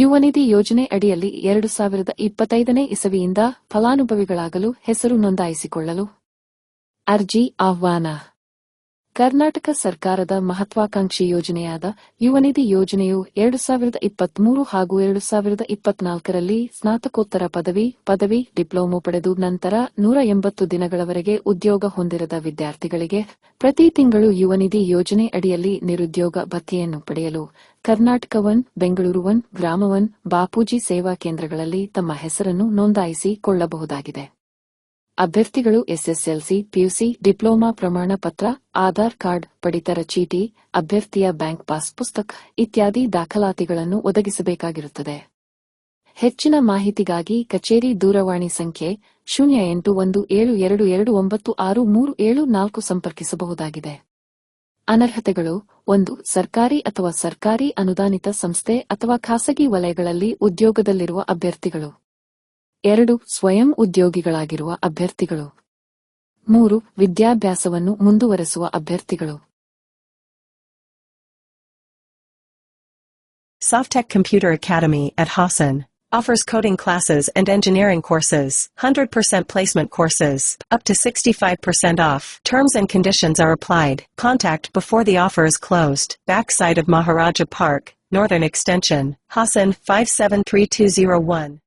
ಯುವನಿಧಿ ಯೋಜನೆ ಅಡಿಯಲ್ಲಿ ಎರಡು ಸಾವಿರದ ಇಪ್ಪತ್ತೈದನೇ ಇಸವಿಯಿಂದ ಫಲಾನುಭವಿಗಳಾಗಲು ಹೆಸರು ನೋಂದಾಯಿಸಿಕೊಳ್ಳಲು ಅರ್ಜಿ ಆಹ್ವಾನ. ಕರ್ನಾಟಕ ಸರ್ಕಾರದ ಮಹತ್ವಾಕಾಂಕ್ಷಿ ಯೋಜನೆಯಾದ ಯುವನಿಧಿ ಯೋಜನೆಯು ಎರಡು ಸಾವಿರದ ಇಪ್ಪತ್ಮೂರು ಹಾಗೂ ಎರಡು ಸಾವಿರದ ಇಪ್ಪತ್ನಾಲ್ಕರಲ್ಲಿ ಸ್ನಾತಕೋತ್ತರ ಪದವಿ ಪದವಿ, ಡಿಪ್ಲೊಮೊ ಪಡೆದು ನಂತರ ನೂರ ಎಂಬತ್ತು ದಿನಗಳವರೆಗೆ ಉದ್ಯೋಗ ಹೊಂದಿರದ ವಿದ್ಯಾರ್ಥಿಗಳಿಗೆ ಪ್ರತಿ ತಿಂಗಳು ಯುವನಿಧಿ ಯೋಜನೆ ಅಡಿಯಲ್ಲಿ ನಿರುದ್ಯೋಗ ಭತ್ಯೆಯನ್ನು ಪಡೆಯಲು Karnataka one, Bengaluru one, Grama one, Bapuji Seva ಕೇಂದ್ರಗಳಲ್ಲಿ ತಮ್ಮ ಹೆಸರನ್ನು ನೋಂದಾಯಿಸಿಕೊಳ್ಳಬಹುದಾಗಿದೆ. ಅಭ್ಯರ್ಥಿಗಳು ಎಸ್ಎಸ್ಎಲ್ಸಿ, ಪಿಯುಸಿ, ಡಿಪ್ಲೊಮಾ ಪ್ರಮಾಣ ಪತ್ರ ಆಧಾರ್ ಕಾರ್ಡ್, ಪಡಿತರ ಚೀಟಿ, ಅಭ್ಯರ್ಥಿಯ ಬ್ಯಾಂಕ್ ಪಾಸ್ ಪುಸ್ತಕ ಇತ್ಯಾದಿ ದಾಖಲಾತಿಗಳನ್ನು ಒದಗಿಸಬೇಕಾಗಿರುತ್ತದೆ. ಹೆಚ್ಚಿನ ಮಾಹಿತಿಗಾಗಿ ಕಚೇರಿ ದೂರವಾಣಿ ಸಂಖ್ಯೆ ಶೂನ್ಯ ಎಂಟು ಒಂದು ಏಳು ಎರಡು ಎರಡು ಒಂಬತ್ತು ಆರು ಮೂರು ಏಳು ನಾಲ್ಕು ಸಂಪರ್ಕಿಸಬಹುದಾಗಿದೆ. ಅನರ್ಹತೆಗಳು ಒಂದು ಸರ್ಕಾರಿ ಅಥವಾ ಸರ್ಕಾರಿ ಅನುದಾನಿತ ಸಂಸ್ಥೆ ಅಥವಾ ಖಾಸಗಿ ವಲಯಗಳಲ್ಲಿ ಉದ್ಯೋಗದಲ್ಲಿರುವ ಅಭ್ಯರ್ಥಿಗಳು. ಎರಡು ಸ್ವಯಂ ಉದ್ಯೋಗಿಗಳಾಗಿರುವ ಅಭ್ಯರ್ಥಿಗಳು ಮೂರು ವಿದ್ಯಾಭ್ಯಾಸವನ್ನು ಮುಂದುವರೆಸುವ ಅಭ್ಯರ್ಥಿಗಳು Softech Computer Academy at Hassan offers coding classes and engineering courses, 100% placement courses, up to 65% off. Terms and conditions are applied. Contact before the offer is closed. Backside of Maharaja Park, Northern Extension, Hassan 573201.